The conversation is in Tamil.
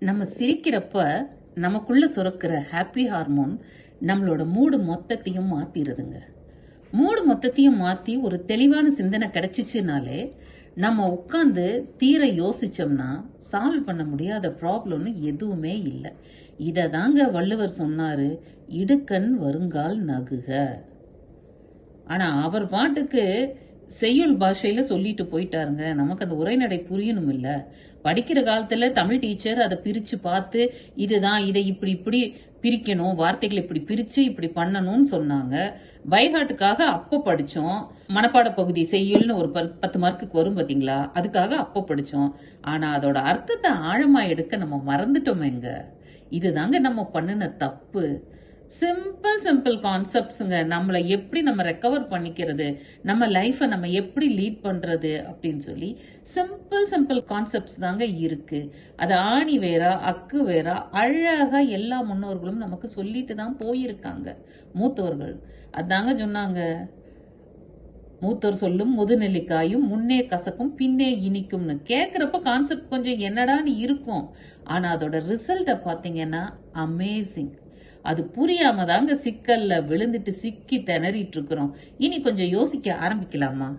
நம்ம சிரிக்கிறப்ப நமக்குள்ள சுரக்கிற ஹாப்பி ஹார்மோன் நம்மளோட மூடு மொத்தத்தையும் மாத்திடுதுங்க மூடு மொத்தத்தையும் மாத்தி ஒரு தெளிவான சிந்தனை கிடைச்சிச்சுனாலே நம்ம உட்காந்து தீர யோசிச்சோம்னா சால்வ் பண்ண முடியாத ப்ராப்ளம்னு எதுவுமே இல்லை. இதை தாங்க வள்ளுவர் சொன்னாரு இடுக்கண் வருங்கால் நகுக. ஆனா அவர் பாட்டுக்கு செய்யுள் பாஷையில் சொல்லிட்டு போயிட்டாருங்க. நமக்கு அந்த உரைநடை புரியணும் இல்லை படிக்கிற காலத்தில் தமிழ் டீச்சர் அதை பிரித்து பார்த்து இதுதான் இதை இப்படி இப்படி பிரிக்கணும் வார்த்தைகளை இப்படி பிரித்து இப்படி பண்ணணும்னு சொன்னாங்க. பைஹாட்டுக்காக அப்போ படித்தோம் மனப்பாட பகுதி செய்யுள்னு ஒரு பத்து- பத்து மார்க்குக்கு வரும் பார்த்தீங்களா அதுக்காக அப்போ படித்தோம் ஆனால் அதோட அர்த்தத்தை ஆழமாக எடுக்க நம்ம மறந்துட்டோமேங்க. இதுதாங்க நம்ம பண்ணின தப்பு. சிம்பிள் சிம்பிள் கான்செப்ட்ஸுங்க நம்மளை எப்படி நம்ம ரெக்கவர் பண்ணிக்கிறது? நம்ம லைஃப்பை நம்ம எப்படி லீட் பண்ணுறது அப்படின்னு சொல்லி சிம்பிள் சிம்பிள் கான்செப்ட்ஸ் தாங்க இருக்குது அது ஆணி வேறா அக்கு வேறா அழகாக எல்லா முன்னோர்களும் நமக்கு சொல்லிட்டு தான் போயிருக்காங்க. மூத்தோர்கள். அதாங்க சொன்னாங்க. மூத்தோர் சொல்லும் முதுநெல்லிக்காயும் முன்னே கசக்கும் பின்னே இனிக்கும்னு. கேட்குறப்ப கான்செப்ட் கொஞ்சம் என்னடான்னு இருக்கும். ஆனால் அதோட ரிசல்ட்டை பார்த்தீங்கன்னா அமேசிங் அது புரியாம தாங்க சிக்கல்ல விழுந்துட்டு சிக்கி திணறிட்டு இருக்கிறோம். இனி கொஞ்சம் யோசிக்க ஆரம்பிக்கலாமா?